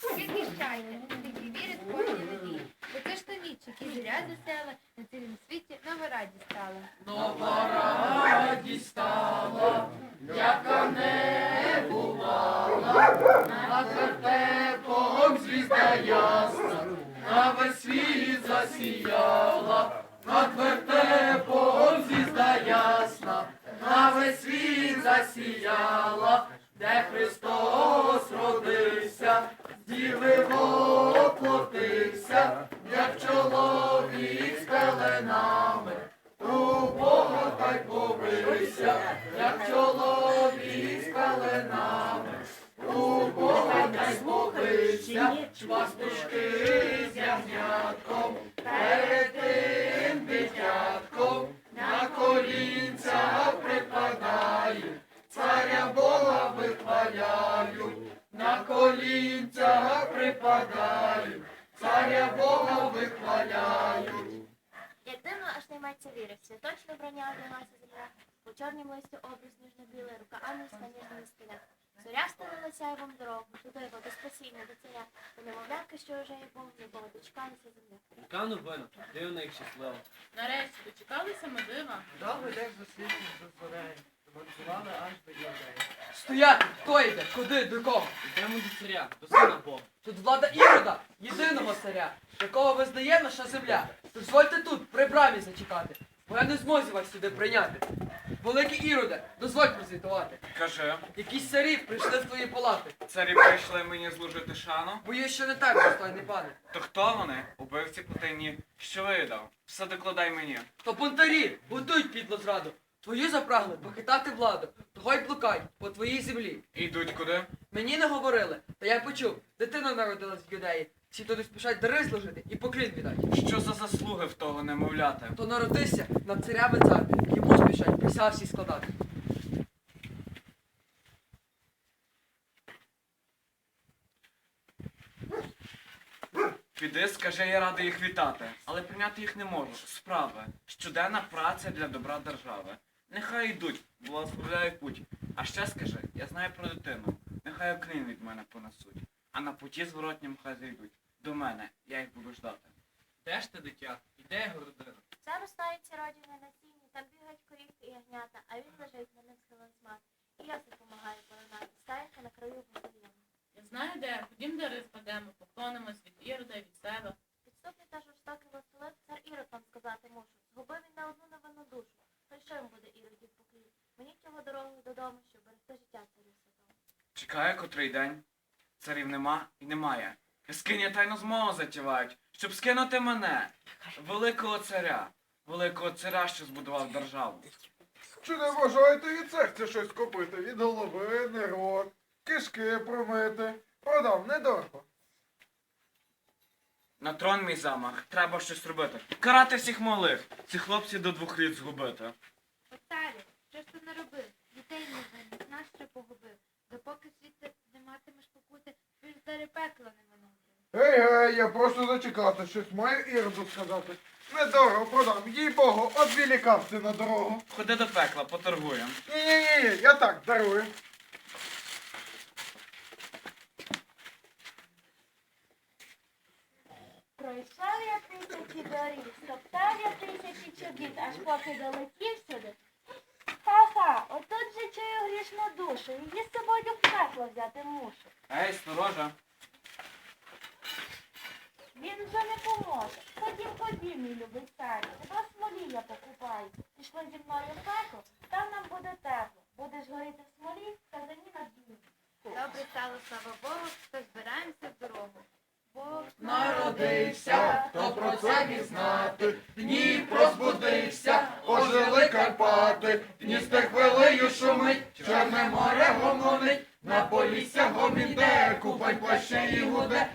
скільки щастя, скільки віри сповні надії. Бо це ж то ніч, які зоря засела, на цілім світі нова радість стала. Нова радість стала, яка не бувала, над вертепом звізда ясна, на весь світ засіяла, над вертепом звізда ясна, на весь світ засіяла, де Христос родився, з діви воплотився, як чоловік з пеленами. У Бога та й повився, як чоловік з пеленами. У Бога хай й чвастушки з ягнятком, перед тим йметься віри, святочне вбрання одяглася земля, по чорнім листі образ ніжно-білий, рука ангельська ніжними стеля. Зоря встановила сяйвом дорогу, туди до спасіння до царя, до немовлятка, що вже є Бог, якого дочекалася земля. Яка новина? Дивна і щаслива. Нарешті дочекалися ми дива. Довгий день засвітив за зорею, танцювали аж до євреїв. Стояти! Хто йде? Куди? До кого? Йдемо до царя, до сина Бога. Тут влада Ірода, єдиного царя, якого визнає наша земля. Дозвольте тут, при брамі зачекати, бо я не зможу вас сюди прийняти. Великий Іроде, дозволь прозвітувати. Кажи, Якісь царі прийшли в твої палати. царі прийшли мені служити шану? Боюсь, що не так, достойний пане. То хто вони? Убивці потайні. Що видав? Все докладай мені. То бунтарі, готують підло зраду. Твою запрагли похитати владу, того й блукай по твоїй землі. І йдуть куди? Мені не говорили, та я почув, дитина народилась в юдеї. Всі туди спішать дари зложити і поклін віддать. Що за заслуги в того немовляти? То народився над царями цар, йому спішать присяг всі складати. Піди, скажи, я радий їх вітати, але прийняти їх не можу. Справи. Щоденна праця для добра держави. Нехай йдуть, благословляю путь. А ще скажи, я знаю про дитину. Нехай оклін від мене понесуть. А на путі зворотнім хай зайдуть. До мене, я їх буду ждати. Де ж ти, дитя? І де його родина? Це ростається родина на сіні, там бігають корівки і ягнята, а він лежить на ним схилен з мати. І я допомагаю поронати, стаєнка на краю вугілля. Я знаю де, ходім дари складемо, поклонимось від Ірода і від себе. Підступний та жорстокий властелин, цар Ірод вам сказати мушу. Згубив він на одну невинну душу. Хай що йому буде Іродів поклін? Мені його дорогу додому, щоб берегти життя царю святому. Чекає котрий день. Царів нема і немає. Яскині тайну змову затівають, щоб скинути мене, великого царя, великого царя, що збудував державу. Чи не бажаєте від серця щось купити? Від голови, не рот, кишки промити. Продам недорого. На трон мій замах, треба щось робити. Карати всіх малих, ці хлопці до двох літ згубити. Отарі, що ж ти наробив? Дітей не винних, нас ще погубив. Допоки світи не матимеш покути, ти ж пекло не. Гей, гей, я просто зачекати, щось маю іроду сказати. Недорого продам, їй богу, от дві на дорогу. Ходи до пекла, поторгуємо. Ні-ні-ні, я так дарую. Пройшов я тисячі доріг, стоптав я тисячі чобіт, аж поки долетів сюди. Ха-ха, отут же чую грішну душу, її з собою в пекло взяти мушу. Ей, сторожа, Він вже не поможе. Ходім, ходім, мій любий у вас смолі я покупаю. Пішли зі мною в пекло, там нам буде тепло. Будеш горіти в смолі, казані на дні. Добре стало, слава Богу, то збираємося в дорогу. Бог Народився, хто про це міг знати, Дніпро збудився, ожили Карпати, Дністер хвилею шумить, Чорне море гомонить, на полісся гоміде, купать плаще і гуде,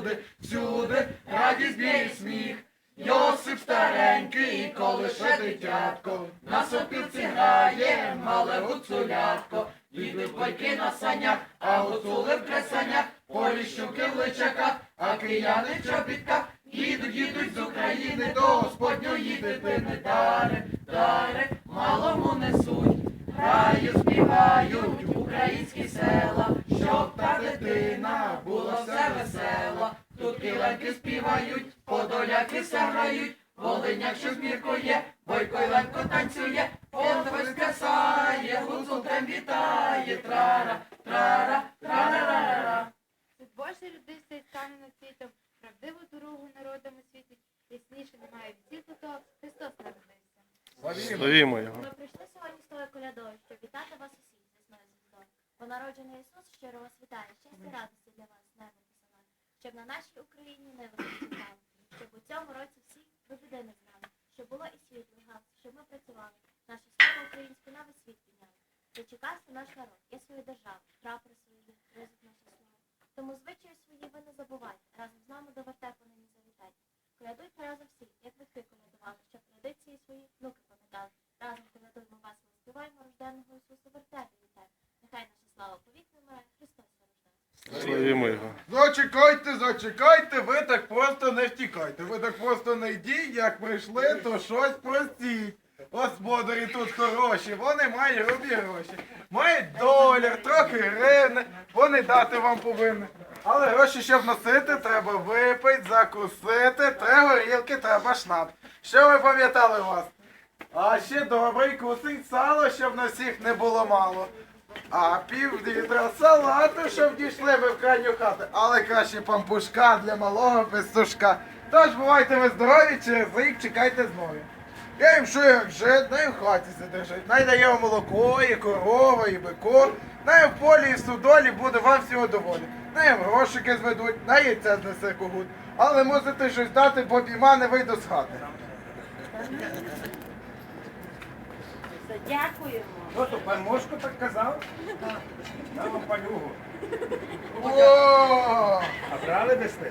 всюди, всюди, радість і сміх. Йосип старенький, і колише дитятко, на сопілці грає, мале гуцулятко, Діди пайки на санях, а гуцули в кресанях, поліщуки в личаках, а кияни в їдуть, їдуть з України до Господньої дитини дари, дари, малому несуть, грають, співають, українські села, щоб та дитина була все весела. Тут співають, подоляки все грають, Волиняк що зміркує, бойко й левко танцює, Полтавець плясає, гуцулкам вітає, трара, трара, трара-ра. Тут Боже родився і стане над світом, правдиву дорогу народам освітить, ясніше немає від світу того, Христос народився. Славімо його. Ми прийшли сьогодні з тою колядою, щоб вітати вас усіх з ясною звіздою. Бо народжений Ісус щиро вас вітає, щастя і радості для вас, небо посилає, на нашій Україні не розцвітало, щоб у цьому році всі до біди не знали, щоб було і світло, газ, щоб ми працювали, нашу славу українську на весь світ підняли. Дочекався наш народ, є свою державу, прапори свої, ризик нашу славу. Тому звичаї свої ви не забувайте, разом з нами до вертепу нині завітайте. Колядуйте разом всі, як батьки колядували, щоб традиції свої внуки пам'ятали. Разом колядуємо весело, співаємо рожденого Ісуса вертепі вітаємо. Нехай наша слава повік не має, Христос рождає. Славімо його. Зачекайте, зачекайте, ви так просто не втікайте. Ви так просто не йдіть, як прийшли, то щось простіть. Господарі тут хороші, вони мають грубі гроші. Мають доляр, трохи гривни, вони дати вам повинні. Але гроші, щоб носити, треба випити, закусити, треба горілки, треба шнап. Що ви пам'ятали вас? А ще добрий кусень сало, щоб на всіх не було мало. А пів салату, щоб дійшли ви в крайню хату. Але краще пампушка для малого пестушка. Тож бувайте ви здорові, через рік чекайте знову. Я їм що як жит, най в хаті задержить. Най дає молоко, і корова, і бико. Най в полі і в судолі буде вам всього доволі. Най грошики зведуть, най яйця знесе когут. Але мусите щось дати, бо біма не вийду з хати. Що то, пан Мошко так казав? Я вам панюгу. О! А брали дасте?